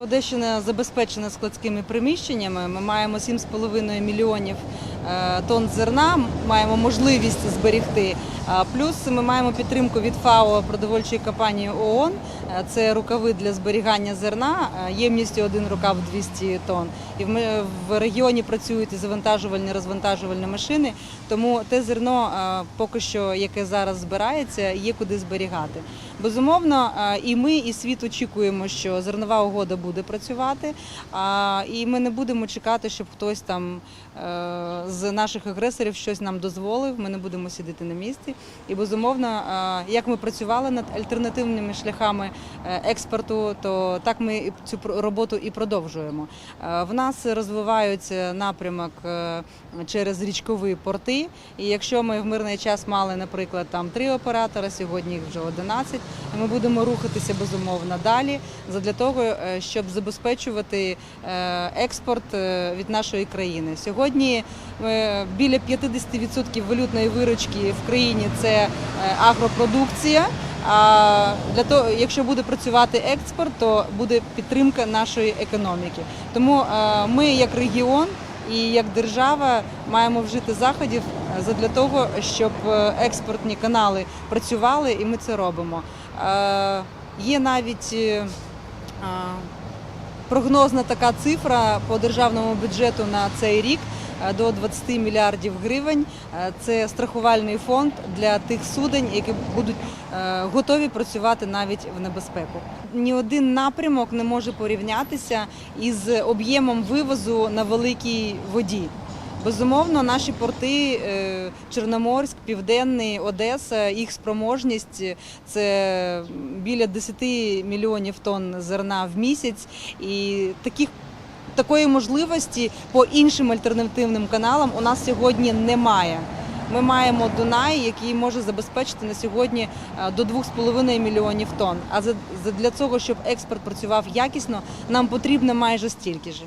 Одещина забезпечена складськими приміщеннями. Ми маємо 7,5 мільйонів е, тонн зерна, маємо можливість зберігти. Плюс ми маємо підтримку від ФАО продовольчої компанії ООН. Е, Це рукави для зберігання зерна е, ємністю один рукав 200 тонн. І в регіоні працюють і завантажувальні, розвантажувальні машини. Тому те зерно, е, поки що, яке зараз збирається, є куди зберігати. Безумовно, е, і ми, і світ очікуємо, що зернова угода буде працювати. І ми не будемо чекати, щоб хтось там е, з наших агресорів щось нам дозволив. Ми не будемо сидіти на місці. І безумовно, як ми працювали над альтернативними шляхами експорту, то так ми цю роботу і продовжуємо. В нас розвивається напрямок е, через річкові порти. І якщо ми в мирний час мали, наприклад, там три оператора, сьогодні їх вже 11, і ми будемо рухатися безумовно далі для того, е, щоб забезпечувати е, експорт е, від нашої країни. Сьогодні е, біля 50% валютної виручки в країні це е, агропродукція. А для того, якщо буде працювати експорт, то буде підтримка нашої економіки. Тому ми, як регіон і як держава, маємо вжити заходів е, для того, щоб е, експортні канали працювали, і ми це робимо. Е, Є навіть прогнозна така цифра по державному бюджету на цей рік до 20 мільярдів гривень. Е, Це страхувальний фонд для тих судень, які будуть е, готові працювати навіть в небезпеку. Ні один напрямок не може порівнятися із об'ємом вивозу на великій воді. Безумовно, наші порти е, Чорноморськ, Південний, Одеса, їх спроможність це біля 10 мільйонів тонн зерна в місяць. І таких такої можливості по іншим альтернативним каналам у нас сьогодні немає. Ми маємо Дунай, який може забезпечити на сьогодні е, до 2,5 мільйонів тонн. А для цього, щоб експорт працював якісно, нам потрібно майже стільки ж.